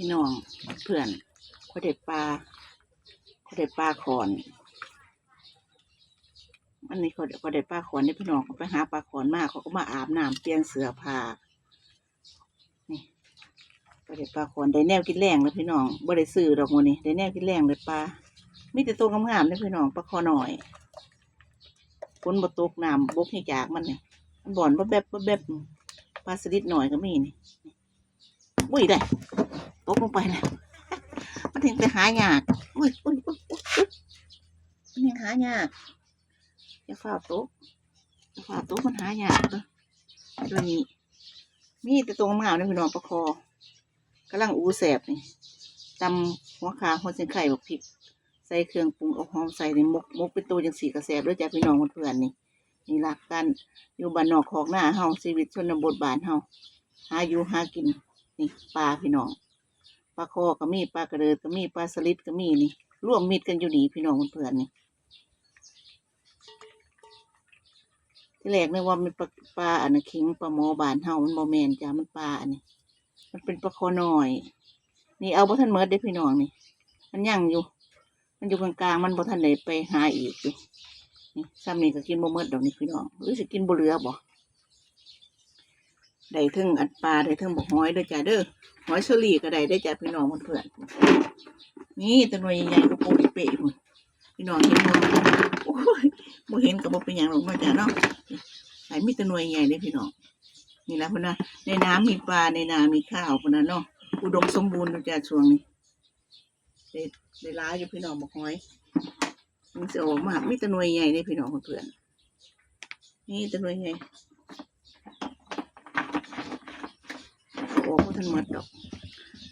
พี่น้องเพื่อนเขาได้ปลาเขาได้ปลาขอนอันนี้เขาเขาได้ปลาขอนนี่พี่น้องเขาไปหาปลาขอนมากเขาก็มาอาบน้ำเปลี่ยนเสื้อผ้านี่เขาได้ปลาขอนได้แนวกินแรงแล้วพี่น้องบ่ได้ซื้อดอกมันนี่ได้แนวกินแรงเลยปลามีแต่ตัวงามๆเลยพี่น้องปลาคอหน่อยฝนบ่ตกน้ำบกให้จากมันนี่มันบ่อนบ่แบบบ่แบบปลาสลิดหน่อยก็มีนี่อุ้ยได้ ตกลงไปแล้ว มันถึงไปหายากอุ้ยอุ้ยอุ้ยอุ้ยมันยังหายากอย่าฝ่าโต๊ะอย่าฝ่าโต๊ะมันหายากเลยตัวนี้ มีแต่ตรงมหาเนี่ยพี่น้องประคอกำลังอูแสบนี่ตำหัวขาหัวเส้นไข่บักพริก ใส่เครื่องปรุงเอาหอมใส่ในมกมกเป็นตัวจังสีกระแสบด้วยจ้ะพี่น้องเพื่อนนี่นี่รักกันอยู่บ้านนอกของหน้าเฮาชีวิตชนบทบานเฮาหาอยู่หากินนี่ปลาพี่น้อง ปลาคอก็มีปลากระเดิดก็มีปลาสลิดก็มีนี่ร่วมมิตรกันอยู่นี่พี่น้องเพื่อนนี่ที่แรกนึกว่ามันปลาปลาอันนั้นคิงปลาหมอบานเฮามันโมแมนจ้ามันปลาอันนี้ มันเป็นปลาคอหน่อย นี่เอาบ่ทันเมิดได้พี่น้องนี่ มันยั่งอยู่ มันอยู่กลางๆมันบ่ทันได้ไปหาอีกอยู่นี่ซ้ำนี่ก็กินบ่เมิดดอกนี่พี่น้องหรือสิกินบ่เหลือบ่ได้ถึงอัดปลาได้ถึงบ่หอยเด้อจ้าเด้อ หอยเชอรี่ก็ได้ได้จ้าพี่น้องเพื่อนนี่ตัวหน่วยใหญ่ๆก็ปูเปะๆพุ่นพี่น้องเห็นบ่โอ้ยบ่เห็นกับบ่เป็นหยังหรอกเนาะจ้ะเนาะไหนมีแต่หน่วยใหญ่เลยพี่น้องนี่แหละพุ่นนะในน้ำมีปลาในนามีข้าวพุ่นนะเนาะอุดมสมบูรณ์จ้ะช่วงนี้ได้ได้ร้ายอยู่พี่น้องบอกหอยมันจะออกมามีแต่หน่วยใหญ่เลยพี่น้องเพื่อนนี่แต่หน่วยใหญ่ โอ้พ่ทันหมดดอก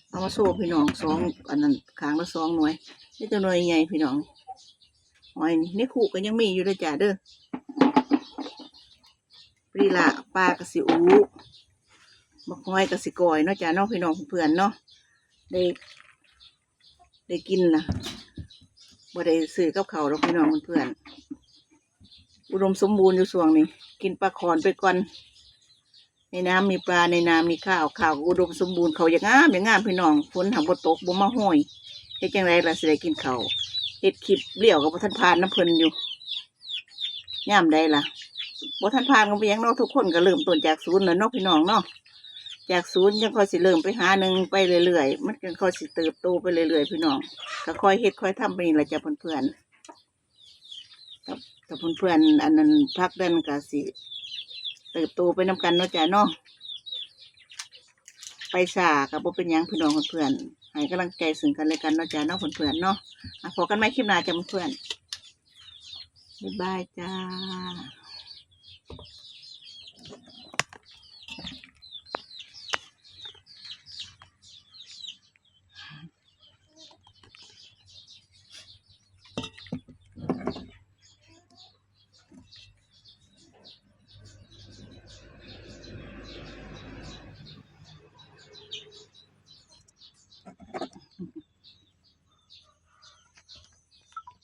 เอามาโซ่พี่น้องสองอันนั้นค้างละสองหน่วยนี่แต่หน่วยใหญ่พี่น้องหอยนี่ในขู่ก็ยังมีอยู่เลยจ้ะเด้อปรีละปลากระสิอูบักหอยกระสิกอยเนาะจ้ะเน้องพี่น้องเพื่อนเนาะได้ได้กินนะบ่ได้ซื้อกับเขาวหรอกพี่น้องเพื่อนอุดมสมบูรณ์อยู่ส่วงนี้ กินปลาขอนไปก่อน ในน้ำมีปลาในน้ำมีข้าวข้าวอุดมสมบูรณ์เขาอย่างงามอย่างงามพี่น้องฝนทำบ่ตกบ่มาห้อยเฮ็ดจังไรล่ะสิได้กินเขาวเฮ็ดคลิปเลี้ยวกับบ่ทันพานน้ำเพลินอยู่ย่ามใดล่ะบ่ทันพานกันไปยังนาะทุกคนก็เริ่มต้นจากศูนย์แล้วเนาะพี่น้องเนาะจากศูนย์ยังค่อยสิเริ่มไปหาหนึ่งไปเรื่อยๆมันก็ค่อยสิเติบโตไปเรื่อยๆพี่น้องก็ค่อยเฮ็ดค่อยทำไปนี่แหละจ้ะเพื่อนๆกับกับเพื่อนๆอันนั้นพักดันก็สิ เติบโตไปนํกันเนาะจ้ะเนาะไปสากับบ่เป็นยังพี่น้องเพื่อนให้กำลังใจสึ่งกันเลยกันเนาะจ้ะเนาะเพื่อนเนาะพอกันไหมคลิปหน้าจ้ะเพื่อนบ๊ายบายจ้า